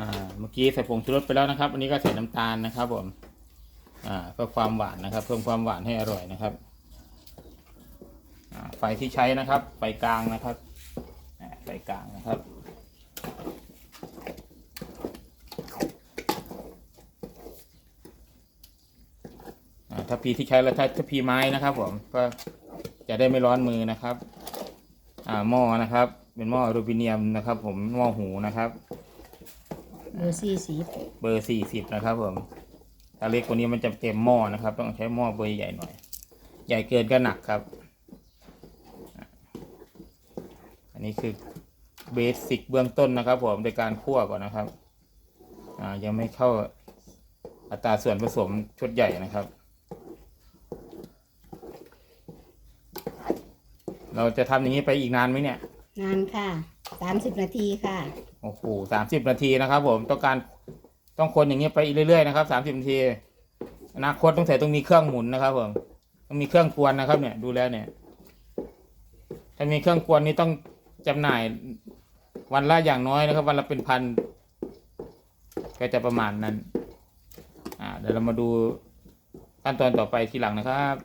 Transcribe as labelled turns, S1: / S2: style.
S1: อ่าเมื่อกี้ใส่ผงชูรสไปแล้วนะครับ อันนี้ก็ใส่น้ำตาลนะครับผมอ่าเพื่อความหวานนะครับ เพิ่มความหวานให้อร่อยนะครับไฟที่ใช้นะครับไฟกลางนะครับไฟกลางนะครับถ้าพีที่ใช้แล้วถ้าถ้าพีไม้นะครับ ผมก็จะได้ไม่ร้อนมือนะครับหม้อนะครับ เป็นหม้ออลูมิเนียมนะครับ ผมหม้อหูนะครับ
S2: เบอร์สี่สิบ
S1: เบอร์สี่สิบนะครับผมถ้าเล็กกว่านี้มันจะเต็มหม้อนะครับ ต้องใช้หม้อเบอร์ใหญ่หน่อย ใหญ่เกินก็หนักครับอะอันนี้คือเบสิกเบื้องต้นนะครับ ผมในการคั่วก่อนนะครับอ่ายังไม่เข้าอัตราส่วนผสมชุดใหญ่นะครับ เราจะทำอย่างนี้ไปอีกนานไหมเนี่ย
S2: นานค่ะ สามสิบนาทีค่ะ
S1: โอ้โหสามสิบนาทีนะครับ ผมต้องการต้องคนอย่างเงี้ยไปเรื่อยๆนะครับสามสิบนาทีอนาคตต้องใส่ต้องมีเครื่องหมุนนะครับ ผมต้องมีเครื่องกวนนะครับ เนี่ย ดูแล้วเนี่ย ถ้ามีเครื่องกวนนี่ต้องจำหน่าย วันละอย่างน้อยนะครับ วันละเป็นพันก็จะประมาณนั้น อ่า เดี๋ยวเรามาดูขั้นตอนต่อไปทีหลังนะครับ